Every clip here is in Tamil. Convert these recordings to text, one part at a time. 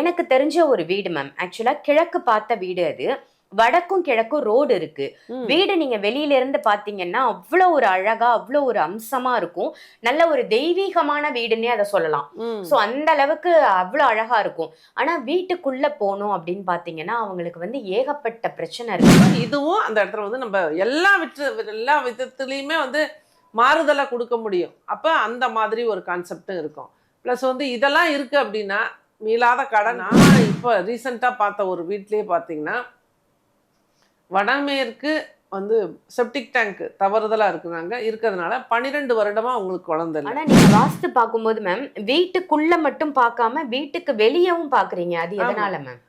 எனக்கு தெரிஞ்ச ஒரு வீடு மேம் ஆக்சுவலா கிழக்கு பார்த்த வீடு அது. வடக்கும் கிழக்கும் ரோடு இருக்கு. வீடு நீங்க வெளியில இருந்து பாத்தீங்கன்னா அவ்வளோ ஒரு அழகா அவ்வளோ ஒரு அம்சமா இருக்கும். நல்ல ஒரு தெய்வீகமான வீடுன்னே அதை சொல்லலாம். ஸோ அந்த அளவுக்கு அவ்வளோ அழகா இருக்கும். ஆனா வீட்டுக்குள்ள போகணும் அப்படின்னு பாத்தீங்கன்னா அவங்களுக்கு வந்து ஏகப்பட்ட பிரச்சனை இருக்கு. இதுவும் அந்த இடத்துல வந்து நம்ம எல்லா விற்று எல்லா விதத்துலேயுமே வந்து மாறுதலை கொடுக்க முடியும். அப்போ அந்த மாதிரி ஒரு கான்செப்டும் இருக்கும். ப்ளஸ் வந்து இதெல்லாம் இருக்குது அப்படின்னா மீளாத கடன். நான் இப்போ ரீசெண்டாக பார்த்த ஒரு வீட்லேயே பார்த்தீங்கன்னா வடமேற்கு வந்து செப்டிக் டேங்க் தவறுதலாக இருக்குறாங்க இருக்கிறதுனால பன்னிரெண்டு வருடமாக அவங்களுக்கு குழந்தை இல்லை. ஆனா நீங்க வாஸ்து பார்க்கும்போது மேம் வீட்டுக்குள்ள மட்டும் பார்க்காம வீட்டுக்கு வெளியவும் பாக்குறீங்க அது. எதனால மேம்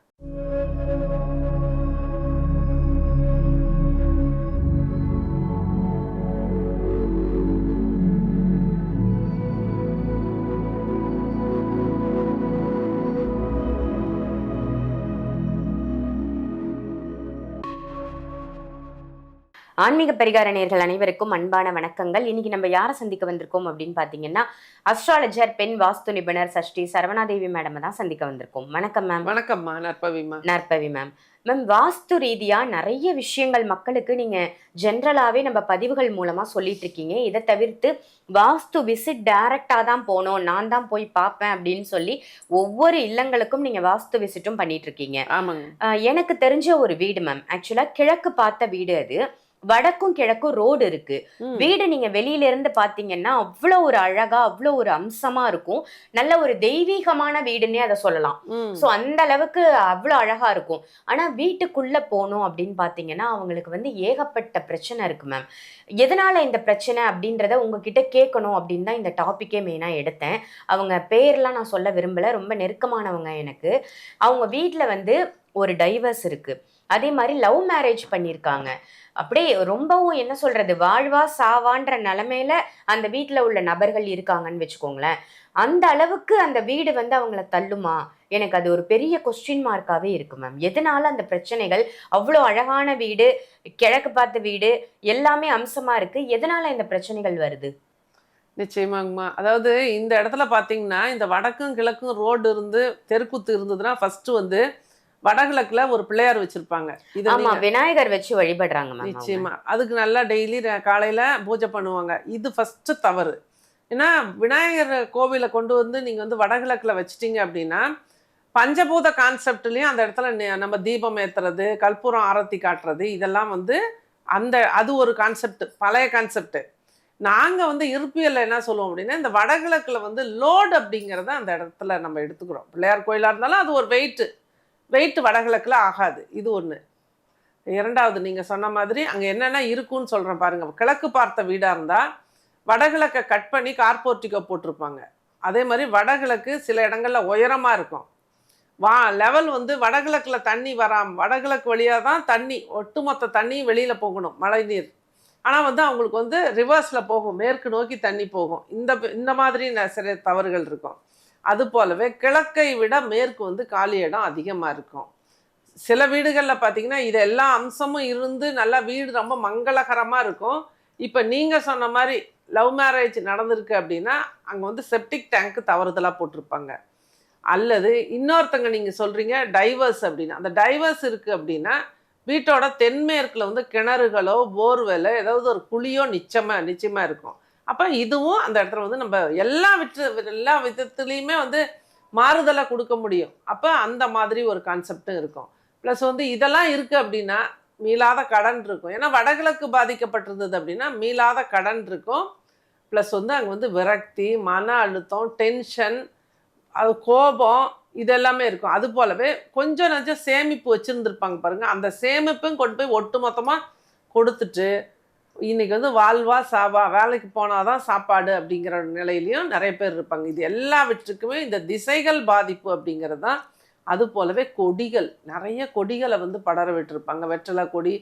ஆன்மீக பரிகார நேர்கள் அனைவருக்கும் அன்பான வணக்கங்கள். இன்னைக்கு நம்ம யாரை சந்திக்க வந்திருக்கோம் அப்படின்னு பாத்தீங்கன்னா அஸ்ட்ராலஜர் பெண் வாஸ்து நிபுணர் சஷ்டி சரவணாதேவி மேடம் தான் சந்திக்க வந்திருக்கோம். வணக்கம் மேம் வணக்கம்மா நற்பவிமா நற்பவி மேம் மேம் வாஸ்து ரீதியா நிறைய விஷயங்கள் மக்களுக்கு நீங்க ஜென்ரலாவே நம்ம பதிவுகள் மூலமா சொல்லிட்டு இருக்கீங்க. இதை தவிர்த்து வாஸ்து விசிட் டைரக்டா தான் போகணும். நான் தான் போய் பார்ப்பேன் அப்படின்னு சொல்லி ஒவ்வொரு இல்லங்களுக்கும் நீங்க வாஸ்து விசிட்டும் பண்ணிட்டு இருக்கீங்க. எனக்கு தெரிஞ்ச ஒரு வீடு மேம் ஆக்சுவலா கிழக்கு பார்த்த வீடு அது. வடக்கும் கிழக்கும் ரோடு இருக்கு. வீடு நீங்க வெளியில இருந்து பாத்தீங்கன்னா அவ்வளோ ஒரு அழகா அவ்வளோ ஒரு அம்சமா இருக்கும். நல்ல ஒரு தெய்வீகமான வீடுன்னே அதை சொல்லலாம். ஸோ அந்த அளவுக்கு அவ்வளோ அழகா இருக்கும். ஆனா வீட்டுக்குள்ள போகணும் அப்படின்னு பாத்தீங்கன்னா அவங்களுக்கு வந்து ஏகப்பட்ட பிரச்சனை இருக்கு மேம் எதனால இந்த பிரச்சனை அப்படின்றத உங்ககிட்ட கேட்கணும் அப்படின்னு தான் இந்த டாபிக்கே மெயினாக எடுத்தேன். அவங்க பேர்லாம் நான் சொல்ல விரும்பல. ரொம்ப நெருக்கமானவங்க எனக்கு. அவங்க வீட்டில் வந்து ஒரு டைவர்ஸ் இருக்கு. அதே மாதிரி லவ் மேரேஜ் பண்ணியிருக்காங்க அப்படியே ரொம்பவும் என்ன சொல்றது வாழ்வா சாவான்ற நிலமையில அந்த வீட்டில் உள்ள நபர்கள் இருக்காங்கன்னு வச்சுக்கோங்களேன். அந்த அளவுக்கு அந்த வீடு வந்து அவங்கள தள்ளுமா? எனக்கு அது ஒரு பெரிய கொஸ்டின் மார்க்காவே இருக்கு மேம் எதனால அந்த பிரச்சனைகள்? அவ்வளோ அழகான வீடு கிழக்கு பார்த்த வீடு எல்லாமே அம்சமா இருக்கு. எதனால இந்த பிரச்சனைகள் வருது? நிச்சயமாங்கம்மா. அதாவது இந்த இடத்துல பார்த்தீங்கன்னா இந்த வடக்கும் கிழக்கும் ரோடு இருந்து தெருக்குத்து இருந்ததுன்னா ஃபஸ்ட்டு வந்து வடகிழக்குல ஒரு பிள்ளையார் வச்சிருப்பாங்க. இது ஆமா விநாயகர் வச்சு வழிபடுறாங்க. நிச்சயமா. அதுக்கு நல்லா டெய்லி காலையில பூஜை பண்ணுவாங்க. இது ஃபர்ஸ்ட் தவறு. ஏன்னா விநாயகர் கோவிலை கொண்டு வந்து நீங்க வந்து வடகிழக்குல வச்சிட்டீங்க அப்படின்னா பஞ்சபூத கான்செப்ட்லயும் அந்த இடத்துல நம்ம தீபம் ஏத்துறது கற்பூரம் ஆரத்தி காட்டுறது இதெல்லாம் வந்து அந்த அது ஒரு கான்செப்ட் பழைய கான்செப்ட் நாங்க வந்து இருப்பியல்ல என்ன சொல்லுவோம் அப்படின்னா இந்த வடகிழக்குல வந்து லோடு அப்படிங்கிறத அந்த இடத்துல நம்ம எடுத்துக்கிறோம். பிள்ளையார் கோயிலா இருந்தாலும் அது ஒரு வெயிட் வெயிட் வடகிழக்கில் ஆகாது. இது ஒன்று இரண்டாவது நீங்கள் சொன்ன மாதிரி அங்கே என்னென்ன இருக்குன்னு சொல்கிறேன் பாருங்கள் கிழக்கு பார்த்த வீடாக இருந்தால் வடகிழக்கை கட் பண்ணி கார்போர்ட்டிகோ போட்டிருப்பாங்க. அதே மாதிரி வடகிழக்கு சில இடங்களில் உயரமாக இருக்கும். வா லெவல் வந்து வடகிழக்கில் தண்ணி வராம வடகிழக்கு வழியாக தான் தண்ணி ஒட்டுமொத்த தண்ணியும் வெளியில் போகணும் மழை நீர் ஆனால் வந்து அவங்களுக்கு வந்து ரிவர்ஸில் போகும். மேற்கு நோக்கி தண்ணி போகும். இந்த இந்த மாதிரி சில தவறுகள் இருக்கும். அது போலவே கிழக்கை விட மேற்கு வந்து காலி இடம் அதிகமாக இருக்கும். சில வீடுகளில் பார்த்தீங்கன்னா இது எல்லா அம்சமும் இருந்து நல்லா வீடு ரொம்ப மங்களகரமாக இருக்கும். இப்போ நீங்கள் சொன்ன மாதிரி லவ் மேரேஜ் நடந்திருக்கு அப்படின்னா அங்கே வந்து செப்டிக் டேங்க் தவறுதலாக போட்டிருப்பாங்க. அல்லது இன்னொருத்தங்க நீங்கள் சொல்கிறீங்க டைவர்ஸ் அப்படின்னா அந்த டைவர்ஸ் இருக்குது அப்படின்னா வீட்டோட தென்மேற்கில் வந்து கிணறுகளோ போர்வெலோ ஏதாவது ஒரு குழியோ நிச்சயமாக நிச்சயமாக இருக்கும். அப்போ இதுவும் அந்த இடத்துல வந்து நம்ம எல்லா விற்று எல்லா விதத்துலேயுமே வந்து மாறுதலை கொடுக்க முடியும். அப்போ அந்த மாதிரி ஒரு கான்செப்டும் இருக்கும். ப்ளஸ் வந்து இதெல்லாம் இருக்குது அப்படின்னா மீளாத கடன் இருக்கும். ஏன்னா வடகிழக்கு பாதிக்கப்பட்டிருந்தது அப்படின்னா மீளாத கடன் இருக்கும். ப்ளஸ் வந்து அங்கே வந்து விரக்தி மன அழுத்தம் டென்ஷன் அது கோபம் இதெல்லாமே இருக்கும். அது போலவே கொஞ்சம் நஞ்சம் சேமிப்பு வச்சுருந்துருப்பாங்க பாருங்கள் அந்த சேமிப்பும் கொண்டு போய் ஒட்டு மொத்தமாக கொடுத்துட்டு இன்றைக்கி வந்து வாழ்வா சாவா வேலைக்கு போனால் தான் சாப்பாடு அப்படிங்கிற நிலையிலையும் நிறைய பேர் இருப்பாங்க. இது எல்லாவற்றுக்குமே இந்த திசைகள் பாதிப்பு அப்படிங்கிறது தான். அது போலவே கொடிகள் நிறைய கொடிகளை வந்து படர விட்டுருப்பாங்க. வெற்றிலை கொடி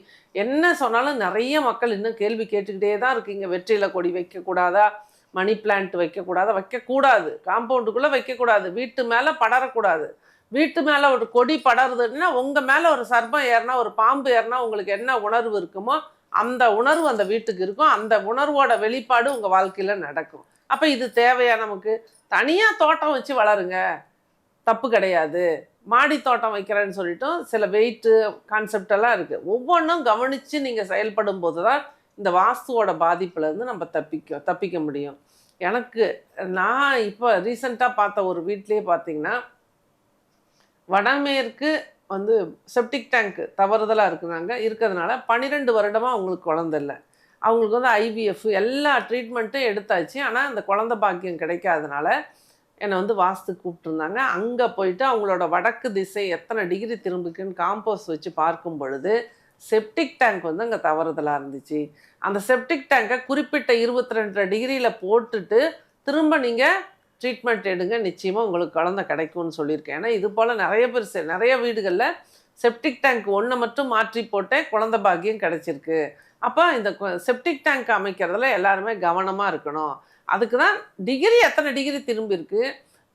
என்ன சொன்னாலும் நிறைய மக்கள் இன்னும் கேள்வி கேட்டுக்கிட்டே தான் இருக்கீங்க. வெற்றிலை கொடி வைக்கக்கூடாதா? Money plant வைக்கக்கூடாதா? வைக்கக்கூடாது. காம்பவுண்டுக்குள்ளே வைக்கக்கூடாது. வீட்டு மேலே படரக்கூடாது. வீட்டு மேலே ஒரு கொடி படருதுன்னா உங்கள் மேலே ஒரு சர்ப்பம் ஏறினா ஒரு பாம்பு ஏறினா உங்களுக்கு என்ன உணர்வு இருக்குமோ அந்த உணர்வு அந்த வீட்டுக்கு இருக்கும். அந்த உணர்வோட வெளிப்பாடு உங்கள் வாழ்க்கையில் நடக்கும். அப்போ இது தேவையா நமக்கு? தனியாக தோட்டம் வச்சு வளருங்க. தப்பு கிடையாது. மாடி தோட்டம் வைக்கிறேன்னு சொல்லிட்டும் சில வெயிட்டு கான்செப்ட் எல்லாம் ஒவ்வொன்றும் கவனித்து நீங்கள் செயல்படும் போது தான் இந்த வாஸ்துவோட பாதிப்புலேருந்து நம்ம தப்பிக்க தப்பிக்க முடியும். எனக்கு நான் இப்போ ரீசண்டாக பார்த்த ஒரு வீட்லேயே பார்த்தீங்கன்னா வடமேற்கு வந்து செப்டிக் டேங்க் தவறுதலாக இருக்கிறாங்க இருக்கிறதுனால பன்னிரெண்டு வருடமாக அவங்களுக்கு குழந்தை இல்லை. அவங்களுக்கு வந்து ஐவிஎஃப் எல்லா ட்ரீட்மெண்ட்டும் எடுத்தாச்சு. ஆனால் அந்த குழந்தை பாக்கியம் கிடைக்காதனால என்னை வந்து வாஸ்து கூப்பிட்டுருந்தாங்க. அங்கே போயிட்டு அவங்களோட வடக்கு திசை எத்தனை டிகிரி திரும்புக்குன்னு காம்போஸ் வச்சு பார்க்கும் பொழுது செப்டிக் டேங்க் வந்து அங்கே தவறுதலாக இருந்துச்சு. அந்த செப்டிக் டேங்கை குறிப்பிட்ட இருபத்தி ரெண்டு டிகிரியில் போட்டுட்டு திரும்ப நீங்கள் ட்ரீட்மெண்ட் எடுங்க நிச்சயமாக உங்களுக்கு குழந்தை கிடைக்கும்னு சொல்லியிருக்கேன். ஏன்னா இது போல் நிறைய பேர் நிறைய வீடுகளில் செப்டிக் டேங்க் ஒன்று மட்டும் மாற்றி போட்டே குழந்த பாக்கியம் கிடைச்சிருக்கு. அப்போ இந்த செப்டிக் டேங்க் அமைக்கிறதுல எல்லாருமே கவனமாக இருக்கணும். அதுக்கு தான் டிகிரி எத்தனை டிகிரி திரும்பியிருக்கு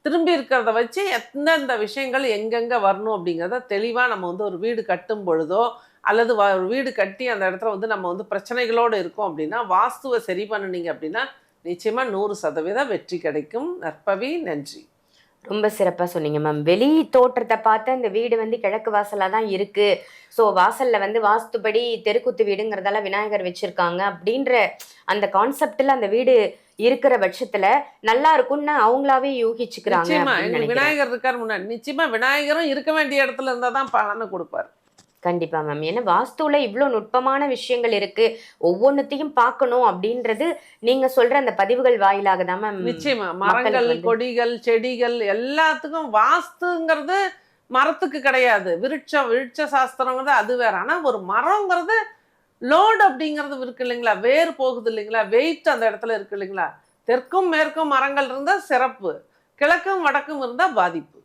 திரும்பி இருக்கிறத வச்சு எந்தெந்த விஷயங்கள் எங்கெங்கே வரணும் அப்படிங்கிறத தெளிவாக நம்ம வந்து ஒரு வீடு கட்டும் பொழுதோ அல்லது வ- ஒரு வீடு கட்டி அந்த இடத்துல வந்து நம்ம வந்து பிரச்சனைகளோடு இருக்கோம் அப்படின்னா வாஸ்துவை சரி பண்ணுனீங்க அப்படின்னா நிச்சயமாக நூறு சதவீதம் வெற்றி கிடைக்கும். நற்பவி நன்றி. ரொம்ப சிறப்பா சொன்னீங்க மேம் வெளி தோற்றத்தை பார்த்து அந்த வீடு வந்து கிழக்கு வாசலா தான் இருக்கு. ஸோ வாசல்ல வந்து வாஸ்துபடி தெருக்குத்து வீடுங்கிறதால விநாயகர் வச்சிருக்காங்க. அப்படின்ற அந்த கான்செப்ட்ல அந்த வீடு இருக்கிற பட்சத்துல நல்லா இருக்கும்னு அவங்களாவே யூகிச்சுக்கிறாங்க விநாயகர் இருக்கார் முன்னாடி. நிச்சயமா விநாயகரும் இருக்க வேண்டிய இடத்துல இருந்தால் தான் பலனை கொடுப்பார். கண்டிப்பா மேம் ஏன்னா வாஸ்துல இவ்வளோ நுட்பமான விஷயங்கள் இருக்கு. ஒவ்வொன்றுத்தையும் பார்க்கணும் அப்படின்றது நீங்க சொல்ற அந்த பதிவுகள் வாயிலாக தான் மேம் நிச்சயமா. மரங்கள் கொடிகள் செடிகள் எல்லாத்துக்கும் வாஸ்துங்கிறது மரத்துக்கு கிடையாது. விருட்சம் விருட்ச சாஸ்திரங்கிறது அது வேற. ஆனா ஒரு மரங்கிறது லோடு அப்படிங்கிறது இருக்கு இல்லைங்களா? வேர் போகுது இல்லைங்களா? வெயிட் அந்த இடத்துல இருக்கு இல்லைங்களா? தெற்கும் மேற்கும் மரங்கள் இருந்தா சிறப்பு. கிழக்கும் வடக்கும் இருந்தா பாதிப்பு.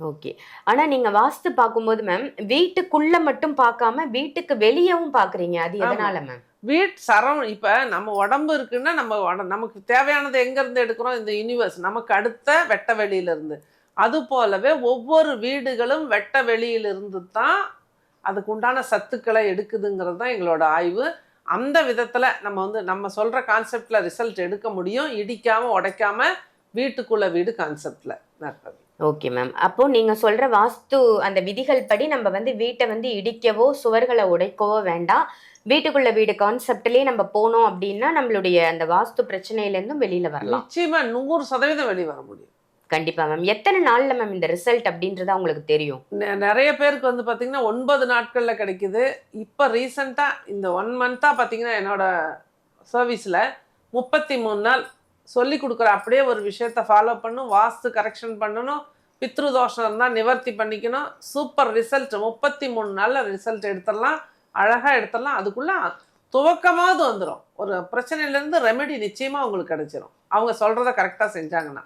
ஓகே. ஆனா நீங்க வாஸ்து பார்க்கும்போது மேம் வீட்டுக்குள்ள மட்டும் பார்க்காம வீட்டுக்கு வெளியவும் பாக்குறீங்க அது. எதனால மேம் வீட் சரம் இப்ப நம்ம உடம்பு இருக்குன்னா நம்ம நமக்கு தேவையானது எங்க இருந்து எடுக்கிறோம்? இந்த யூனிவர்ஸ் நமக்கு அடுத்த வெட்ட வெளியில இருந்து அது போலவே ஒவ்வொரு வீடுகளும் வெட்ட வெளியில இருந்து தான் அதுக்கு உண்டான சத்துக்களை எடுக்குதுங்கிறது தான் எங்களோட ஆய்வு. அந்த விதத்துல நம்ம வந்து நம்ம சொல்ற கான்செப்ட்ல ரிசல்ட் எடுக்க முடியும். இடிக்காம உடைக்காம வீட்டுக்குள்ள வீடு கான்செப்ட்ல நற்பவி ஓகே மேம் அப்போ நீங்க சொல்ற வாஸ்து அந்த விதிகள் படி நம்ம வந்து வீட்டை வந்து இடிக்கவோ சுவர்களை உடைக்கவோ வேண்டாம். வீட்டுக்குள்ள வீடு கான்செப்ட்லயே நம்ம போனோம் அப்படின்னா நம்மளுடைய அந்த வாஸ்து பிரச்சனையில இருந்தும் வெளியில வரலாம். நிச்சயமா நூறு சதவீதம் வெளியே வர முடியும். கண்டிப்பா மேம் எத்தனை நாள்ல மேம் இந்த ரிசல்ட் அப்படின்றது உங்களுக்கு தெரியும்? நிறைய பேருக்கு வந்து பார்த்தீங்கன்னா ஒன்பது நாட்களில் கிடைக்குது. இப்போ ரீசண்டாக இந்த ஒன் மந்த்தாக பார்த்தீங்கன்னா என்னோட சர்வீஸில் முப்பத்தி மூணு நாள் சொல்லி கொடுக்குற அப்படியே ஒரு விஷயத்த ஃபாலோ பண்ணும் வாஸ்து கரெக்ஷன் பண்ணணும் பித்ரு தோஷம் இருந்தால் நிவர்த்தி பண்ணிக்கணும். சூப்பர் ரிசல்ட் முப்பத்தி மூணு நாளில் ரிசல்ட் எடுத்துடலாம் அழகாக எடுத்துடலாம். அதுக்குள்ளே துவக்கமாவது வந்துடும் ஒரு பிரச்சனையிலேருந்து ரெமெடி நிச்சயமாக உங்களுக்கு கிடைச்சிரும். அவங்க சொல்கிறத கரெக்டாக செஞ்சாங்கன்னா.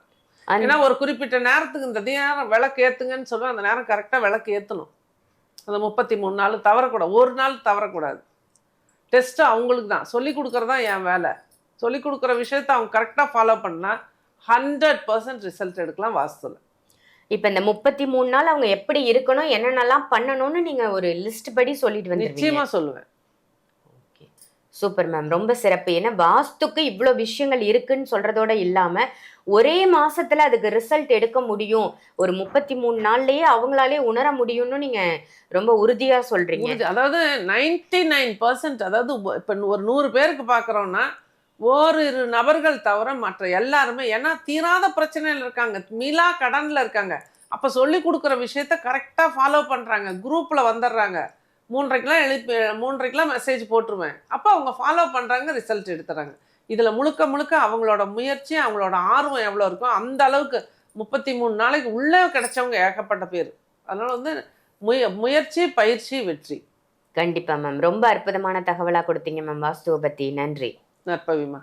ஏன்னா ஒரு குறிப்பிட்ட நேரத்துக்கு இந்த நேரம் விளக்கு ஏத்துங்கன்னு சொல்லுவேன். அந்த நேரம் கரெக்டாக விளக்கு ஏற்றணும் அந்த முப்பத்தி மூணு நாள் தவறக்கூடாது. ஒரு நாள் தவறக்கூடாது. டெஸ்ட்டு அவங்களுக்கு தான் சொல்லி கொடுக்குறது தான் என் வேலை. சொல்லி கொடுக்குற விஷயத்த அவங்க கரெக்டாக ஃபாலோ பண்ணா ஹண்ட்ரட் பர்சன்ட் ரிசல்ட் எடுக்கலாம் வாஸ்துல இப்ப இந்த முப்பத்தி மூணு நாள் அவங்க எப்படி இருக்கணும் என்னென்னலாம் பண்ணணும்னு நீங்க ஒரு லிஸ்ட் படி சொல்லிட்டு வந்துருவீங்க. நிச்சயமா சொல்லுவேன். சூப்பர் மேம் ரொம்ப சிறப்பு. ஏன்னா வாஸ்துக்கு இவ்வளோ விஷயங்கள் இருக்குன்னு சொல்றதோட இல்லாம ஒரே மாசத்துல அதுக்கு ரிசல்ட் எடுக்க முடியும். ஒரு முப்பத்தி மூணு நாள்லயே அவங்களாலே உணர முடியும்னு நீங்க ரொம்ப உறுதியா சொல்றீங்க. முடிஞ்சு- அதாவது நைன்டி நைன் பர்சன்ட் அதாவது இப்ப ஒரு நூறு பேருக்கு பார்க்குறோன்னா ஓரிரு நபர்கள் தவிர மற்ற எல்லாருமே ஏன்னா தீராத பிரச்சனையில் இருக்காங்க. மீளா கடனில் இருக்காங்க. அப்போ சொல்லி கொடுக்குற விஷயத்த கரெக்டாக ஃபாலோ பண்ணுறாங்க குரூப்பில் வந்துடுறாங்க. மூன்றைக்கெலாம் எழுப்பி மூன்றைக்கெலாம் மெசேஜ் போட்டுருவேன். அப்போ அவங்க ஃபாலோ பண்ணுறாங்க ரிசல்ட் எடுத்துறாங்க இதில் முழுக்க முழுக்க அவங்களோட முயற்சி அவங்களோட ஆர்வம் எவ்வளோ இருக்கோ அந்த அளவுக்கு முப்பத்தி மூணு நாளைக்கு உள்ளே கிடைச்சவங்க ஏகப்பட்ட பேர். அதனால் வந்து முய முயற்சி பயிற்சி வெற்றி. கண்டிப்பாக மேம் ரொம்ப அற்புதமான தகவலாக கொடுத்தீங்க மேம் வாஸ்துவை பத்தி. நன்றி. näppevima